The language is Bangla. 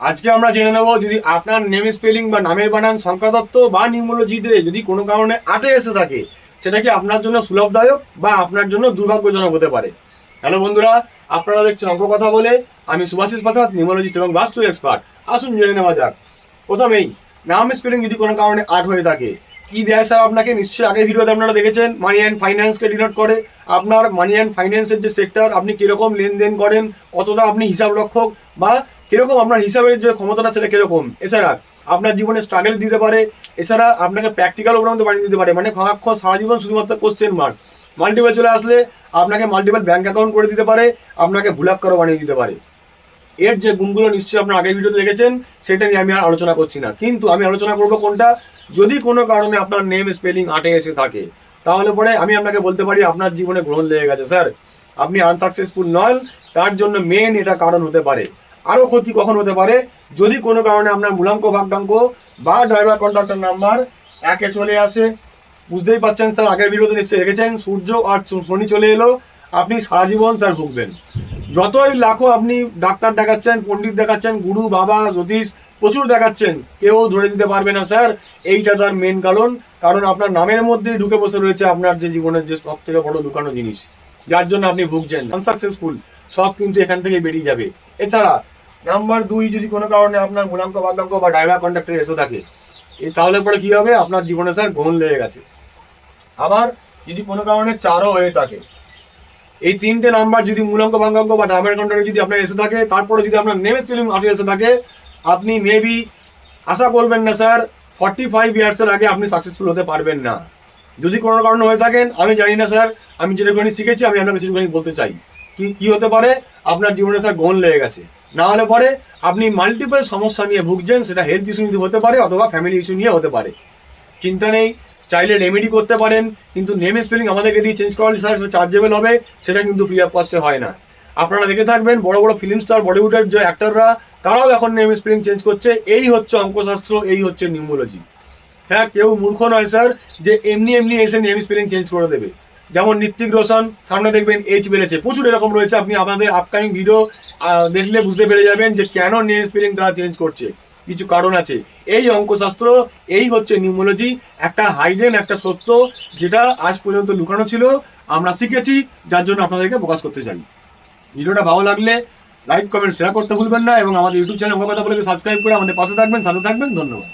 আজকে আমরা জেনে নেব যদি আপনার নেম স্পেলিং বা নামের বানান সংখ্যাতত্ত্ব বা নিউমোলজিতে যদি কোনো কারণে আটে এসে থাকে, সেটা কি আপনার জন্য সুলভদায়ক বা আপনার জন্য দুর্ভাগ্যজনক হতে পারে? হ্যালো বন্ধুরা, আপনারা দেখছেন অঙ্ক কথা বলে। আমি সুভাষিস প্রসাদ নিউমোলজিস্ট এবং বাস্তু এক্সপার্ট আসুন জেনে নেওয়া যাক। প্রথমেই, নাম স্পেলিং যদি কোনো কারণে আট হয়ে থাকে, কি দেয় স্যার আপনাকে? নিশ্চয়ই আগের ভিডিওতে আপনারা দেখেছেন মানি অ্যান্ড ফাইন্যান্সকে ডিনোট করে। আপনার মানি অ্যান্ড ফাইন্যান্সের যে সেক্টর আপনি কীরকম লেনদেন করেন, কতটা আপনি হিসাব রক্ষক বা কীরকম আপনার হিসাবের যে ক্ষমতাটা সেটা কীরকম? এছাড়া আপনার জীবনে স্ট্রাগল দিতে পারে, এছাড়া আপনাকে প্র্যাকটিক্যাল উপরান্ত বানিয়ে দিতে পারে মানে সারাক্ষণ সারা জীবন শুধুমাত্র কোশ্চেন মার্ক মাল্টিপল চলে আসলে আপনাকে মাল্টিপল ব্যাঙ্ক অ্যাকাউন্ট করে দিতে পারে, আপনাকে ভুলাক্কারও বানিয়ে দিতে পারে। এর যে গুণগুলো নিশ্চয়ই আপনার আগের ভিডিওতে দেখেছেন, সেটা নিয়ে আমি আর আলোচনা করছি না। কিন্তু আমি আলোচনা করব কোনটা? যদি কোনো কারণে আপনার নেম স্পেলিং আটে এসে থাকে, তাহলে পরে আমি আপনাকে বলতে পারি আপনার জীবনে গ্রহণ লেগে গেছে। স্যার, আপনি আনসাকসেসফুল নন তার জন্য মেন এটা কারণ হতে পারে। আরও ক্ষতি কখন হতে পারে? যদি কোনো কারণে আপনার মূলাঙ্ক, ভাগ্যাঙ্ক বা ড্রাইভার কন্ট্রাক্টর নাম্বার একে চলে আসে, বুঝতেই পারছেন স্যার আগের ভিডিওতে নিশ্চয়ই দেখেছেন, সূর্য আর শনি চলে এলো, আপনি সারা জীবন স্যার ভুগবেন। যতই লাখো আপনি ডাক্তার দেখাচ্ছেন, পণ্ডিত দেখাচ্ছেন, গুরু, বাবা, জ্যোতিষ, প্রচুর দেখাচ্ছেন, কেউ ধরে দিতে পারবে না স্যার এইটা তার মেন কারণ। কারণ আপনার নামের মধ্যেই ঢুকে বসে রয়েছে আপনার যে জীবনের যে সব থেকে বড় লুকানো জিনিস, যার জন্য আপনি ভুগছেন। আনসাকসেসফুল সব কিন্তু এখান থেকে বেরিয়ে যাবে। এছাড়া নাম্বার দুই যদি কোনো কারণে আপনার মূলাঙ্ক বাদাঙ্ক বা ড্রাইভার কন্ট্রাক্টর এসে থাকে এই তাহলে পরে কি হবে? আপনার জীবনে স্যার গ্রহণ লেগে গেছে। আবার যদি কোনো কারণে চারও হয়ে থাকে, এই তিনটে নাম্বার যদি মূলাঙ্ক ভাঙ্গাঙ্ক বা ডায়মন্ড কন্ট্রাক্টর যদি আপনার এসে থাকে, তারপরে যদি আপনার নেম স্পেলিং আটে এসে থাকে, আপনি মেবি আশা করবেন না স্যার ফর্টি ফাইভ ইয়ার্সের আগে আপনি সাকসেসফুল হতে পারবেন না। যদি কোনো কারণে হয়ে থাকেন, আমি জানি না স্যার আমি যেটুকুনি শিখেছি, আমি আপনাকে সেটুকুনি বলতে চাই। কি কি হতে পারে? আপনার জীবনে স্যার গোল লেগে গেছে। না হলে পরে আপনি মাল্টিপল সমস্যা নিয়ে ভুগছেন, সেটা হেলথ ইস্যু নিয়ে হতে পারে অথবা ফ্যামিলি ইস্যু নিয়ে হতে পারে। চিন্তা নেই, চাইলে রেমেডি করতে পারেন, কিন্তু নেম স্পেলিং আমাদেরকে দিয়ে চেঞ্জ করালে স্যার চার্জেবল হবে, সেটা কিন্তু ফ্রি অফ কস্টে হয় না। আপনারা দেখে থাকবেন, বড় বড় ফিল্ম স্টার বলিউডের যে অ্যাক্টররা তারাও এখন নেম স্পেলিং চেঞ্জ করছে, এই হচ্ছে অঙ্কশাস্ত্র, এই হচ্ছে নিউমোলজি হ্যাঁ কেউ মূর্খ নয় স্যার যে এমনি এমনি এসে নেম স্পেলিং চেঞ্জ করে দেবে। যেমন ঋত্বিক রোশন, সামনে দেখবেন এইচ বেড়েছে। প্রচুর এরকম রয়েছে, আপনি আপনাদের আপকামিং ভিডিও দেখলে বুঝতে পেরে যাবেন যে কেন নেম স্পেলিং তারা চেঞ্জ করছে। কিছু কারণ আছে। এই অঙ্কশাস্ত্র, এই হচ্ছে নিউমোলজি একটা হাইডেন একটা সত্য, যেটা আজ পর্যন্ত লুকানো ছিল। আমরা শিখেছি, যার জন্য আপনাদেরকে প্রকাশ করতে চাই। ভিডিওটা ভালো লাগলে লাইক কমেন্ট শেয়ার করতে ভুলবেন না এবং আমাদের ইউটিউব চ্যানেল কথা বলে সাবস্ক্রাইব করে আমাদের পাশে থাকবেন, সাথে থাকবেন। ধন্যবাদ।